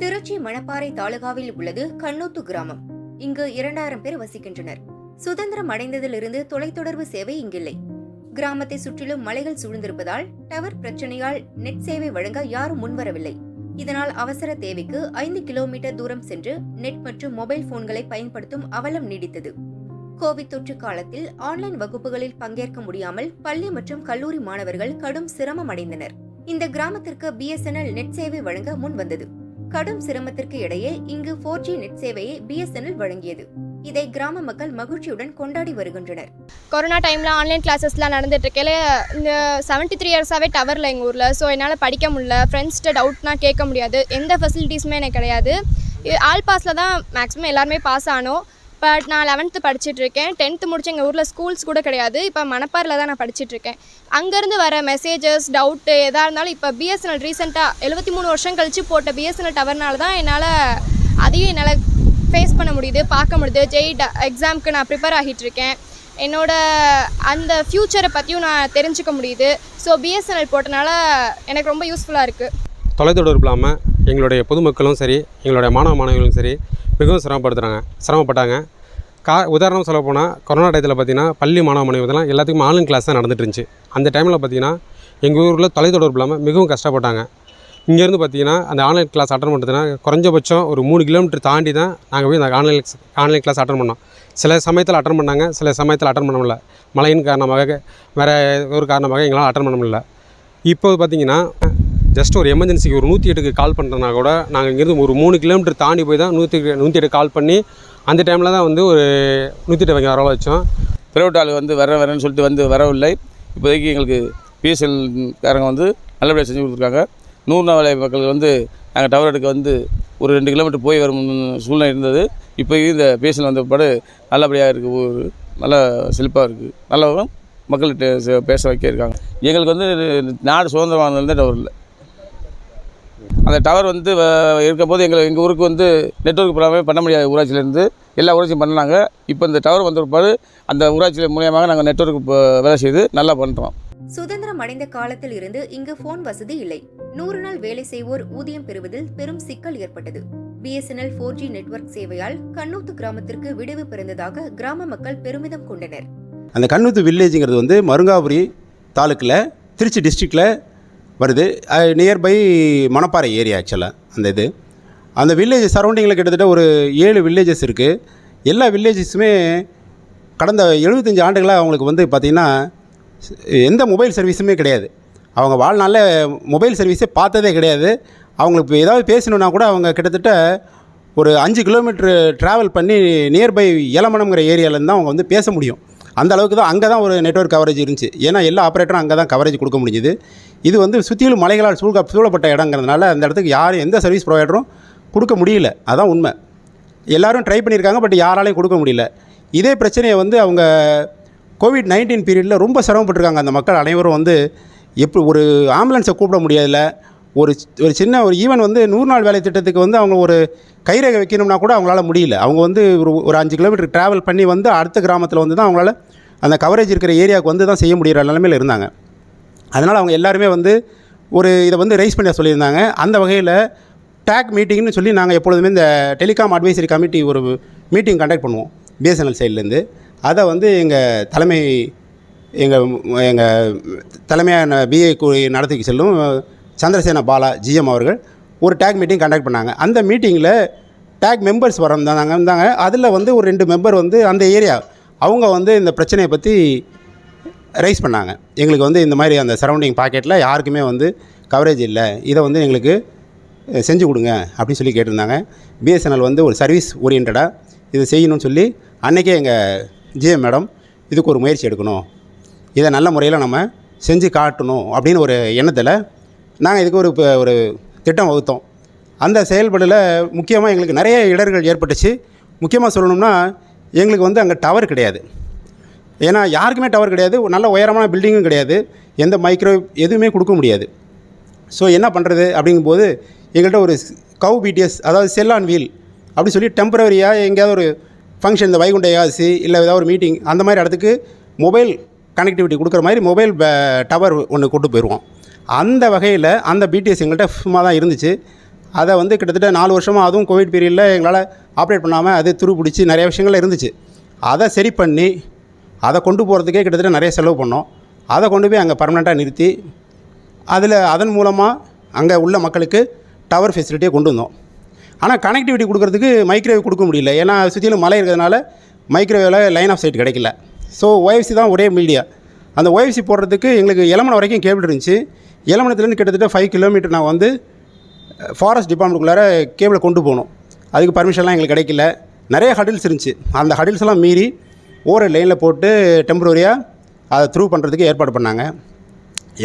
திருச்சி மணப்பாறை தாலுகாவில் உள்ளது கண்ணூத்து கிராமம். இங்கு இரண்டாயிரம் பேர் வசிக்கின்றனர். சுதந்திரம் அடைந்ததிலிருந்து தொலைத்தொடர்பு சேவை இங்கில்லை. கிராமத்தை சுற்றிலும் மலைகள் சூழ்ந்திருப்பதால் டவர் பிரச்சனையால் நெட் சேவை வழங்க யாரும் முன்வரவில்லை. இதனால் அவசர தேவைக்கு ஐந்து கிலோமீட்டர் தூரம் சென்று நெட் மற்றும் மொபைல் போன்களை பயன்படுத்தும் அவலம் நீடித்தது. கோவிட் தொற்று காலத்தில் ஆன்லைன் வகுப்புகளில் பங்கேற்க முடியாமல் பள்ளி மற்றும் கல்லூரி மாணவர்கள் கடும் சிரமம் அடைந்தனர். இந்த கிராமத்திற்கு பிஎஸ்என்எல் நெட் சேவை வழங்க முன் வந்தது கடும் சிரமத்திற்கு இடையே இங்கு ஃபோர் ஜி நெட் சேவையை பிஎஸ்என்எல் வழங்கியது. இதை கிராம மக்கள் மகிழ்ச்சியுடன் கொண்டாடி வருகின்றனர். கொரோனா டைமில் ஆன்லைன் கிளாஸஸ்லாம் நடந்துட்டு இருக்கையில இந்த செவன்ட்டி த்ரீ இயர்ஸாகவே டவரில் எங்கள் ஊரில் ஸோ என்னால் படிக்க முடியல ஃப்ரெண்ட்ஸ்கிட்ட டவுட்னா கேட்க முடியாது எந்த ஃபெசிலிட்டிஸுமே எனக்கு கிடையாது. ஆல் பாஸில் தான் மேக்ஸிமம் எல்லாருமே பாஸ் ஆனோம். பட் நான் லெவன்த்து படிச்சுட்டு இருக்கேன் டென்த்து முடிச்சு எங்கள் ஊரில் ஸ்கூல்ஸ் கூட கிடையாது. இப்போ மணப்பாரில் தான் நான் படிச்சுட்டு இருக்கேன் அங்கேருந்து வர மெசேஜஸ் டவுட்டு எதாக இருந்தாலும் இப்போ பிஎஸ்என்எல் ரீசெண்டாக எழுபத்தி மூணு வருஷம் கழித்து போட்ட பிஎஸ்என்எல் டவர்னால தான் என்னால் அதையும் என்னால் ஃபேஸ் பண்ண முடியுது பார்க்க முடியுது. ஜெய் எக்ஸாமுக்கு நான் ப்ரிப்பேர் ஆகிட்டு இருக்கேன் என்னோட அந்த ஃப்யூச்சரை பற்றியும் நான் தெரிஞ்சுக்க முடியுது. ஸோ பிஎஸ்என்எல் போட்டனால எனக்கு ரொம்ப யூஸ்ஃபுல்லாக இருக்குது தொலைத்தொடர்பு இல்லாமல் எங்களுடைய பொதுமக்களும் சரி எங்களுடைய மாணவ மாணவிகளும் சரி மிகவும் சிரமப்படுத்துகிறாங்க சிரமப்பட்டாங்க. கா உதாரணம் சொல்ல போனால் கொரோனா டயத்தில் பார்த்தீங்கன்னா பள்ளி மாணவ மாணவிகள்லாம் எல்லாத்துக்கும் ஆன்லைன் கிளாஸ் தான் நடந்துட்டு இருந்துச்சு. அந்த டைமில் பார்த்தீங்கன்னா எங்கள் ஊரில் தொலைத்தொடர்பு இல்லாமல் மிகவும் கஷ்டப்பட்டாங்க. இங்கேருந்து பார்த்தீங்கன்னா அந்த ஆன்லைன் கிளாஸ் அட்டன் பண்ணுறதுனா குறைஞ்சபட்சம் ஒரு மூணு கிலோமீட்டர் தாண்டி தான் நாங்கள் போய் அந்த ஆன்லைன் ஆன்லைன் கிளாஸ் அட்டன் பண்ணோம். சில சமயத்தில் அட்டன் பண்ணாங்க சில சமயத்தில் அட்டன் பண்ண முடியல. மழையின் காரணமாக வேறு ஒரு காரணமாக எங்களால் அட்டன் பண்ண முடியல. இப்போ பார்த்தீங்கன்னா ஜஸ்ட் ஒரு எமர்ஜென்சிக்கு ஒரு நூற்றி எட்டுக்கு கால் பண்ணுறனா கூட நாங்கள் இங்கேருந்து ஒரு மூணு கிலோமீட்டர் தாண்டி போய் தான் நூற்றி நூற்றி எட்டு கால் பண்ணி அந்த டைமில் தான் வந்து ஒரு நூற்றி எட்டு வைக்க வர வச்சோம் பிரைவேட் ஆள் வந்து வர வரேன்னு சொல்லிட்டு வந்து வரவில்லை. இப்போதைக்கு எங்களுக்கு பிஎஸ்எல் காரங்க வந்து நல்லபடியாக செஞ்சு கொடுத்துருக்காங்க. நூறு நாள் வேலை மக்கள் வந்து நாங்கள் டவர் எடுக்க வந்து ஒரு ரெண்டு கிலோமீட்டர் போய் வரும் சூழ்நிலை இருந்தது. இப்போ இந்த பிஎஸ்எல் வந்த பாடு நல்லபடியாக இருக்குது ஊர் நல்ல செழிப்பாக இருக்குது நல்ல மக்கள்கிட்ட பேச வைக்க இருக்காங்க. எங்களுக்கு வந்து நாடு சுதந்திரமானதுலேருந்து டவர் இல்லை. அந்த டவர் வந்து இருக்கும்போது எங்கள் எங்கள் ஊருக்கு வந்து நெட்வொர்க் ப்ராப்ளமே பண்ண முடியாது ஊராட்சியிலேருந்து. எல்லா ஊராட்சியும் பண்ணாங்க இப்போ இந்த டவர் வந்த பிற்பாடு அந்த ஊராட்சி மூலியமாக நாங்கள் நெட்வொர்க் வேலை செய்து நல்லா பண்ணுறோம் சுதந்திரம் அடைந்த காலத்தில் இருந்து இங்கு போன் வசதி இல்லை. நூறு நாள் வேலை செய்வோர் ஊதியம் பெறுவதில் பெரும் சிக்கல் ஏற்பட்டது. பிஎஸ்என்எல் ஃபோர் ஜி நெட்வொர்க் சேவையால் கண்ணூத்து கிராமத்திற்கு விடுவு பிறந்ததாக கிராம மக்கள் பெருமிதம் கொண்டனர். அந்த கண்ணூத்து வில்லேஜுங்கிறது வந்து மருங்காபுரி தாலுக்கில் திருச்சி டிஸ்ட்ரிக்டில் வருது. நியர்பை மணப்பாறை ஏரியா ஆக்சுவலாக அந்த இது. அந்த வில்லேஜ் சரௌண்டிங்கில் கிட்டத்தட்ட ஒரு ஏழு வில்லேஜஸ் இருக்குது எல்லா வில்லேஜஸுமே கடந்த எழுபத்தஞ்சு ஆண்டுகளாக அவங்களுக்கு வந்து பார்த்திங்கன்னா எந்த மொபைல் சர்வீஸுமே கிடையாது. அவங்க வாழ்நாளில் மொபைல் சர்வீஸே பார்த்ததே கிடையாது. அவங்களுக்கு ஏதாவது பேசணுன்னா கூட அவங்க கிட்டத்தட்ட ஒரு அஞ்சு கிலோமீட்ரு ட்ராவல் பண்ணி நியர்பை ஏலமணம்ங்கிற ஏரியாவிலேருந்து தான் அவங்க வந்து பேச முடியும். அந்த அளவுக்கு தான் அங்கே தான் ஒரு நெட்வொர்க் கவரேஜ் இருந்துச்சு. ஏன்னா எல்லா ஆப்ரேட்டரும் அங்கே தான் கவரேஜ் கொடுக்க முடிஞ்சுது. இது வந்து சுற்றிலும் மலைகளால் சூழ்க சூழப்பட்ட இடங்கிறதுனால அந்த இடத்துக்கு யாரும் எந்த சர்வீஸ் ப்ரொவைடரும் கொடுக்க முடியல. அதான் உண்மை. எல்லாரும் ட்ரை பண்ணியிருக்காங்க பட் யாராலையும் கொடுக்க முடியல. இதே பிரச்சனையை வந்து அவங்க கோவிட் நைன்டீன் பீரியடில் ரொம்ப சிரமப்பட்டிருக்காங்க. அந்த மக்கள் அனைவரும் வந்து எப்படி ஒரு ஆம்புலன்ஸை கூப்பிட முடியாதில்ல ஒரு ஒரு சின்ன ஒரு ஈவன் வந்து நூறு நாள் வேலை திட்டத்துக்கு வந்து அவங்க ஒரு கைரேகை வைக்கணும்னா கூட அவங்களால முடியல. அவங்க வந்து ஒரு ஒரு அஞ்சு கிலோமீட்டர் ட்ராவல் பண்ணி வந்து அடுத்த கிராமத்தில் வந்து தான் அவங்களால அந்த கவரேஜ் இருக்கிற ஏரியாவுக்கு வந்து தான் செய்ய முடிகிற நிலமையில் இருந்தாங்க. அதனால் அவங்க எல்லாருமே வந்து ஒரு இதை வந்து ரைஸ் பண்ண சொல்லியிருந்தாங்க. அந்த வகையில் டேக் மீட்டிங்னு சொல்லி நாங்கள் எப்பொழுதுமே இந்த டெலிகாம் அட்வைசரி கமிட்டி ஒரு மீட்டிங் கண்டக்ட் பண்ணுவோம். பிஎஸ்என்எல் சைட்லேருந்து அதை வந்து எங்கள் தலைமை எங்கள் எங்கள் தலைமையான பிஏ நடத்தி செல்லும் சந்திரசேன பாலா ஜிஎம் அவர்கள் ஒரு டேக் மீட்டிங் கண்டக்ட் பண்ணாங்க. அந்த மீட்டிங்கில் டேக் மெம்பர்ஸ் வரந்தாங்க இருந்தாங்க. அதில் வந்து ஒரு ரெண்டு மெம்பர் வந்து அந்த ஏரியா அவங்க வந்து இந்த பிரச்சனையை பற்றி ரைஸ் பண்ணாங்க. எங்களுக்கு வந்து இந்த மாதிரி அந்த சரௌண்டிங் பாக்கெட்டில் யாருக்குமே வந்து கவரேஜ் இல்லை. இதை வந்து எங்களுக்கு செஞ்சு கொடுங்க அப்படின்னு சொல்லி கேட்டிருந்தாங்க. பிஎஸ்என்எல் வந்து ஒரு சர்வீஸ் ஓரியன்டாக இதை செய்யணும்னு சொல்லி அன்றைக்கே எங்கள் ஜிஎம் மேடம் இதுக்கு ஒரு முயற்சி எடுக்கணும். இதை நல்ல முறையில் நம்ம செஞ்சு காட்டணும் அப்படின்னு ஒரு எண்ணத்தில் நாங்கள் இதுக்கு ஒரு இப்போ ஒரு திட்டம் வகுத்தோம். அந்த செயல்பாடில் முக்கியமாக எங்களுக்கு நிறைய இடர்கள் ஏற்பட்டுச்சு. முக்கியமாக சொல்லணும்னா எங்களுக்கு வந்து அங்கே டவர் கிடையாது. ஏன்னா யாருக்குமே டவர் கிடையாது. ஒரு நல்ல உயரமான பில்டிங்கும் கிடையாது. எந்த மைக்ரோ எதுவுமே கொடுக்க முடியாது. ஸோ என்ன பண்ணுறது அப்படிங்கும்போது எங்கள்கிட்ட ஒரு கவு பிடிஎஸ் அதாவது செல் ஆன் வீல் அப்படி சொல்லி டெம்பரவரியாக எங்கேயாவது ஒரு ஃபங்க்ஷன் இந்த வைகுண்ட ஏகாசி இல்லை ஏதாவது ஒரு மீட்டிங் அந்த மாதிரி இடத்துக்கு மொபைல் கனெக்டிவிட்டி கொடுக்குற மாதிரி மொபைல் டவர் ஒன்று கொண்டு போயிடுவோம் அந்த வகையில் அந்த பிடிஎஸ் எங்கள்கிட்ட சும்மா தான் இருந்துச்சு. அதை வந்து கிட்டத்தட்ட நாலு வருஷமாக அதுவும் கோவிட் பீரியடில் எங்களால் ஆப்ரேட் பண்ணாமல் அது துரு பிடிச்சி நிறைய விஷயங்கள் இருந்துச்சு. அதை சரி பண்ணி அதை கொண்டு போகிறதுக்கே கிட்டத்தட்ட நிறைய செலவு பண்ணோம். அதை கொண்டு போய் அங்கே பர்மனெண்ட்டாக நிறுத்தி அதில் அதன் மூலமாக அங்கே உள்ள மக்களுக்கு டவர் ஃபெசிலிட்டியை கொண்டு வந்தோம். ஆனால் கனெக்டிவிட்டி கொடுக்குறதுக்கு மைக்ரோவேவ் கொடுக்க முடியல. ஏன்னா சுற்றிலும் மலை இருக்கிறதுனால மைக்ரோவேவில் லைன் ஆஃப் சைட் கிடைக்கல. ஸோ ஓஎஃப்சி தான் ஒரே மீடியா அந்த ஓஎஃப்சி போடுறதுக்கு எங்களுக்கு எலமனை வரைக்கும் கேபிள் இருந்துச்சு. ஏலமனத்துலேருந்து கிட்டத்தட்ட ஃபைவ் கிலோமீட்டர் நான் வந்து ஃபாரஸ்ட் டிபார்ட்மெண்ட்டுக்குள்ளார கேபிளை கொண்டு போகணும் அதுக்கு பர்மிஷன்லாம் எங்களுக்கு கிடைக்கல. நிறைய ஹடில்ஸ் இருந்துச்சு. அந்த ஹடில்ஸ் எல்லாம் மீறி ஓர லைனில் போட்டு டெம்பரரியாக அதை த்ரூ பண்ணுறதுக்கு ஏற்பாடு பண்ணாங்க.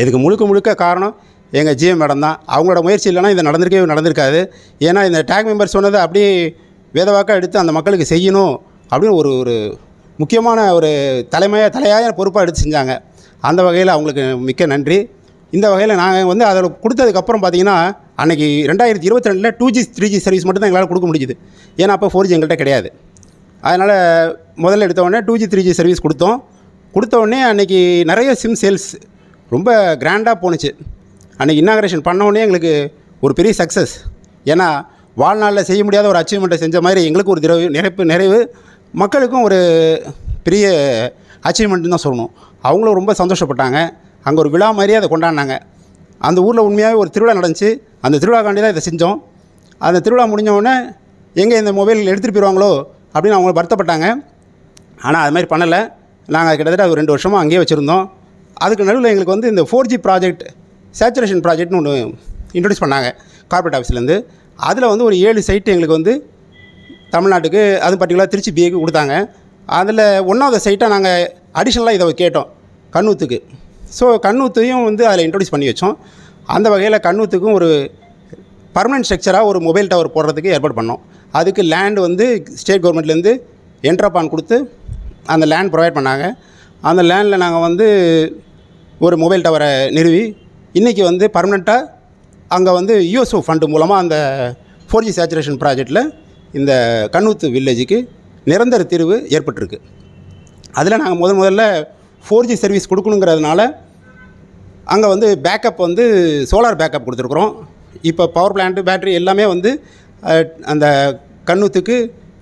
இதுக்கு முழுக்க முழுக்க காரணம் எங்கள் ஜிஎம் மேடம் தான். அவங்களோட முயற்சி இல்லைன்னா இது நடந்திருக்கவே நடந்திருக்காது. ஏன்னா இந்த டேக் மெம்பர் சொன்னதை அப்படியே வேதவாக்காக எடுத்து அந்த மக்களுக்கு செய்யணும் அப்படின்னு ஒரு ஒரு முக்கியமான ஒரு தலைமையாக தலையாய பொறுப்பாக எடுத்து செஞ்சாங்க. அந்த வகையில் அவங்களுக்கு மிக்க நன்றி. இந்த வகையில் நாங்கள் வந்து அதில் கொடுத்ததுக்கப்புறம் பார்த்தீங்கன்னா அன்றைக்கி ரெண்டாயிரத்தி இருபத்தி ரெண்டில் two G three G service மட்டும் தான் எங்களால் கொடுக்க முடிஞ்சுது. ஏன்னா அப்போ ஃபோர் ஜி எங்கள்கிட்ட கிடையாது. அதனால் முதல்ல எடுத்த உடனே two G three G service கொடுத்தோம். கொடுத்த உடனே அன்றைக்கி நிறைய சிம் சேல்ஸ் ரொம்ப கிராண்டாக போணுச்சு. அன்றைக்கி இன்னாகரேஷன் பண்ணவுடனே எங்களுக்கு ஒரு பெரிய சக்ஸஸ் ஏன்னா வாழ்நாளில் செய்ய முடியாத ஒரு அச்சீவ்மெண்ட்டை செஞ்ச மாதிரி எங்களுக்கு ஒரு நிறைவு நிறைப்பு நிறைவு மக்களுக்கும் ஒரு பெரிய அச்சீவ்மெண்ட்னு தான் சொல்லணும். அவங்களும் ரொம்ப சந்தோஷப்பட்டாங்க. அங்கே ஒரு விழா மாதிரியே அதை கொண்டாடினாங்க. அந்த ஊரில் உண்மையாகவே ஒரு திருவிழா நடந்துச்சு. அந்த திருவிழாக்காண்டி தான் இதை செஞ்சோம். அந்த திருவிழா முடிஞ்சவுடனே எங்கே இந்த மொபைல் எடுத்துகிட்டு போயிடுவாங்களோ அப்படின்னு அவங்க வருத்தப்பட்டாங்க. ஆனால் அது மாதிரி பண்ணலை. நாங்கள் கிட்டத்தட்ட ஒரு ரெண்டு வருஷமாக அங்கேயே வச்சுருந்தோம். அதுக்கு நடுவில் எங்களுக்கு வந்து இந்த ஃபோர் ஜி ப்ராஜெக்ட் சேச்சுரேஷன் ப்ராஜெக்ட்னு ஒன்று இன்ட்ரடியூஸ் பண்ணாங்க கார்பரேட் ஆஃபீஸ்லேருந்து அதில் வந்து ஒரு ஏழு சைட்டு எங்களுக்கு வந்து தமிழ்நாட்டுக்கு அது பர்டிகுலராக திருச்சி பிஏக்கு கொடுத்தாங்க. அதில் ஒன்றாவது சைட்டாக நாங்கள் அடிஷ்னலாக இதை கேட்டோம் கண்ணூத்துக்கு. ஸோ கண்ணூத்தையும் வந்து அதில் இன்ட்ரடியூஸ் பண்ணி வச்சோம். அந்த வகையில் கண்ணூத்துக்கும் ஒரு பர்மனெண்ட் ஸ்ட்ரக்சராக ஒரு மொபைல் டவர் போடுறதுக்கு ஏற்பாடு பண்ணோம். அதுக்கு லேண்ட் வந்து ஸ்டேட் கவர்மெண்ட்லேருந்து என்ட்ராபான் கொடுத்து அந்த லேண்ட் ப்ரொவைட் பண்ணாங்க. அந்த லேண்டில் நாங்கள் வந்து ஒரு மொபைல் டவரை நிறுவி இன்றைக்கி வந்து பர்மனெண்ட்டாக அங்கே வந்து யூஎஸ்ஓ ஃபண்டு மூலமாக அந்த ஃபோர் ஜி சேச்சுரேஷன் ப்ராஜெக்டில் இந்த கண்ணூத்து வில்லேஜுக்கு நிரந்தர தீர்வு ஏற்பட்டிருக்கு. அதில் நாங்கள் முதல் முதல்ல ஃபோர் ஜி சர்வீஸ் கொடுக்கணுங்கிறதுனால அங்கே வந்து பேக்கப் வந்து சோலார் பேக்கப் கொடுத்துருக்குறோம். இப்போ பவர் பிளான்ட்டு பேட்ரி எல்லாமே வந்து அந்த கண்ணூத்துக்கு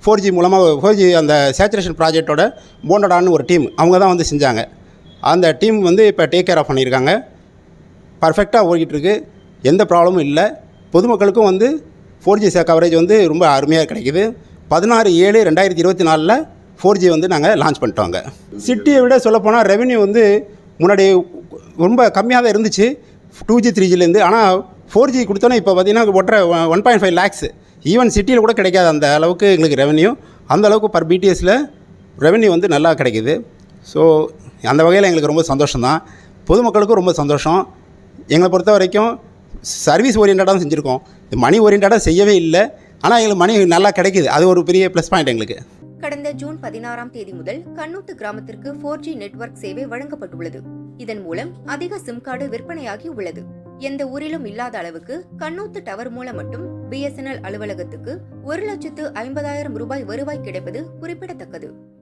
ஃபோர் ஜி மூலமாக ஃபோர் ஜி அந்த சேச்சுரேஷன் ப்ராஜெக்டோட போண்டடான்னு ஒரு டீம் அவங்க தான் வந்து செஞ்சாங்க. அந்த டீம் வந்து இப்போ டேக் கேர் ஆஃப் பண்ணியிருக்காங்க. பர்ஃபெக்டாக ஓடிட்டு இருக்குது எந்த ப்ராப்ளமும் இல்லை. பொதுமக்களுக்கும் வந்து ஃபோர் ஜி கவரேஜ் வந்து ரொம்ப அருமையாக கிடைக்குது. பதினாறு ஏழு ரெண்டாயிரத்தி இருபத்தி நாலில் ஃபோர் ஜி வந்து நாங்கள் லான்ச் பண்ணிட்டோங்க. சிட்டியை விட சொல்லப்போனால் ரெவென்யூ வந்து முன்னாடி ரொம்ப கம்மியாக தான் இருந்துச்சு டூ ஜி த்ரீ ஜிலேருந்து ஆனால் ஃபோர் ஜி கொடுத்தோன்னே இப்போ பார்த்தீங்கன்னா ஒன்றரை one point five lakhs even சிட்டியில் கூட கிடைக்காது அந்த அளவுக்கு எங்களுக்கு ரெவன்யூ அந்த அளவுக்கு பர் பிடிஎஸில் ரெவன்யூ வந்து நல்லா கிடைக்கிது. ஸோ அந்த வகையில் எங்களுக்கு ரொம்ப சந்தோஷம் தான் பொதுமக்களுக்கும் ரொம்ப சந்தோஷம். எங்களை பொறுத்த வரைக்கும் சர்வீஸ் ஓரியன்டாக தான் செஞ்சுருக்கோம். இது மணி ஓரியன்டாக செய்யவே இல்லை. ஆனால் எங்களுக்கு மணி நல்லா கிடைக்கிது. அது ஒரு பெரிய ப்ளஸ் பாயிண்ட் எங்களுக்கு. கடந்த ஜூன் பதினாறாம் தேதி முதல் கண்ணூத்து கிராமத்திற்கு ஃபோர் ஜி நெட்வொர்க் சேவை வழங்கப்பட்டுள்ளது. இதன் மூலம் அதிக சிம் கார்டு விற்பனையாகி உள்ளது. எந்த ஊரிலும் இல்லாத அளவுக்கு கண்ணூத்து டவர் மூலம் மட்டும் பிஎஸ்என்எல் அலுவலகத்துக்கு ஒரு லட்சத்து ஐம்பதாயிரம் ரூபாய் வருவாய் கிடைப்பது குறிப்பிடத்தக்கது.